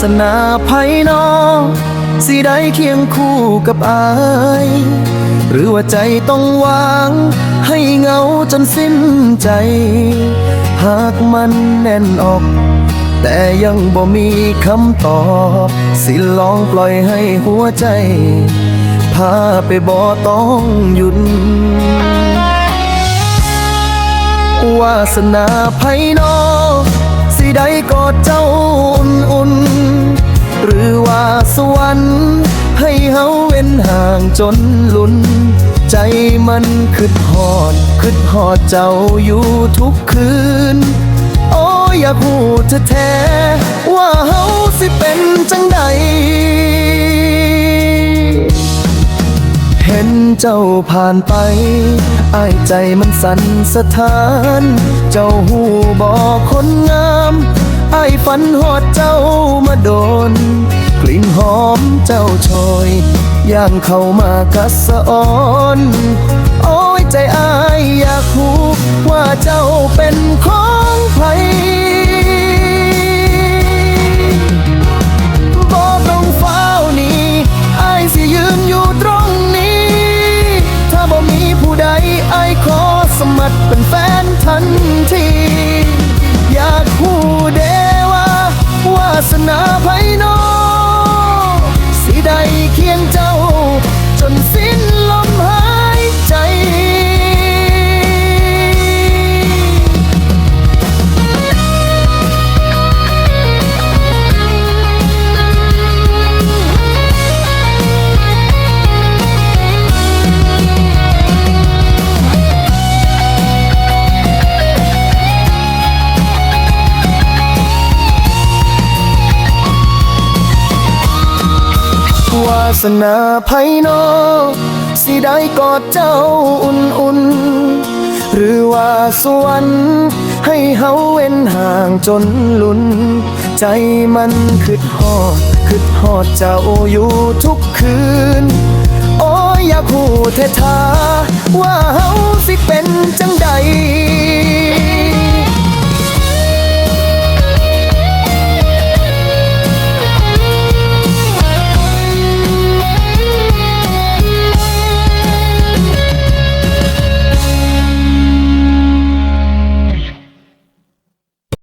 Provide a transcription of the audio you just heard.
สนาไพน้องสิได้เคียงคู่กับอาย หรือว่าใจต้องวาง ให้เหงาจนสิ้นใจ หากมันแน่นออก แต่ยังบ่มีคำตอบ สิลองปล่อยให้หัวใจ พาไปบ่ต้องหยุดวาสนาไพนอสิได้กอดเจ้าอุ่น หรือว่าสวรรค์ ให้เฮาเว้นห่างจนลุ้น ใจมันคืดหอดคืดหอดเจ้าอยู่ทุกคืน โอ้อยากหูแท้ว่าเฮาสิเป็นจังใดเห็นเจ้าผ่านไปอ้ายใจมันสั่นสะท้าน เจ้าหูบอกคนงาม อ้ายฝันหอดเจ้ามาโดน กลิ่นหอมเจ้าชอยย่างเข้ามากะสะออน โอ้ยใจอ้ายอยากหูว่าเจ้าเป็น วาสนาไพน้องสิได้กอดเจ้าอุ่นๆ หรือว่าสวรรค์ให้เฮาเว้นห่างจนลุ้นใจมันคืดหอดคืดหอดเจ้าอยู่ทุกคืน โอ้ยอยากหูเททา